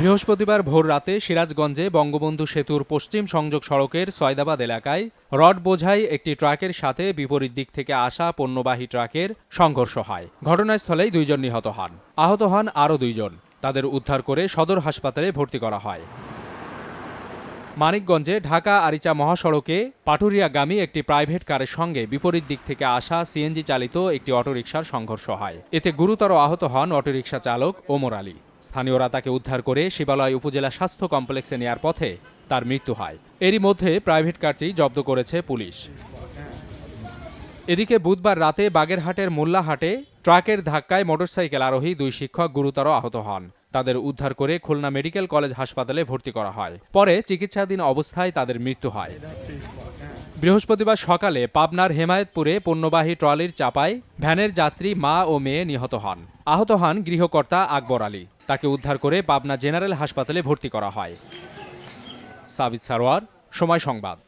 বৃহস্পতিবার ভোর রাতে সিরাজগঞ্জে বঙ্গবন্ধু সেতুর পশ্চিম সংযোগ সড়কের সয়দাবাদ এলাকায় রড বোঝাই একটি ট্রাকের সাথে বিপরীত দিক থেকে আসা পণ্যবাহী ট্রাকের সংঘর্ষ হয়। ঘটনাস্থলেই দুইজন নিহত হন। আহত হন আরও দুইজন। তাদের উদ্ধার করে সদর হাসপাতালে ভর্তি করা হয়। মানিকগঞ্জে ঢাকা আরিচা মহাসড়কে পাটুরিয়াগামী একটি প্রাইভেট কারের সঙ্গে বিপরীত দিক থেকে আসা সিএনজি চালিত একটি অটোরিকশার সংঘর্ষ হয়। এতে গুরুতর আহত হন অটোরিকশা চালক ওমর আলী। স্থানীয়রা তাকে উদ্ধার করে শিবালয় উপজেলা স্বাস্থ্য কমপ্লেক্সে নেয়ার পথে তার মৃত্যু হয়। এরই মধ্যে প্রাইভেট কারটি জব্দ করেছে পুলিশ। এদিকে বুধবার রাতে বাগেরহাটের মোল্লাহাটে ট্রাকের ধাক্কায় মোটরসাইকেল আরোহী দুই শিক্ষক গুরুতর আহত হন। তাদের উদ্ধার করে খুলনা মেডিকেল কলেজ হাসপাতালে ভর্তি করা হয়। পরে চিকিৎসাধীন অবস্থায় তাদের মৃত্যু হয়। বৃহস্পতিবার সকালে পাবনার হেমায়েতপুরে পণ্যবাহী ট্রলির চাপায় ভ্যানের যাত্রী মা ও মেয়ে নিহত হন। আহত হন গৃহকর্তা আকবর আলী। তাকে উদ্ধার করে পাবনা জেনারেল হাসপাতালে ভর্তি করা হয়। সাবিত সারোয়ার সময় সংবাদ।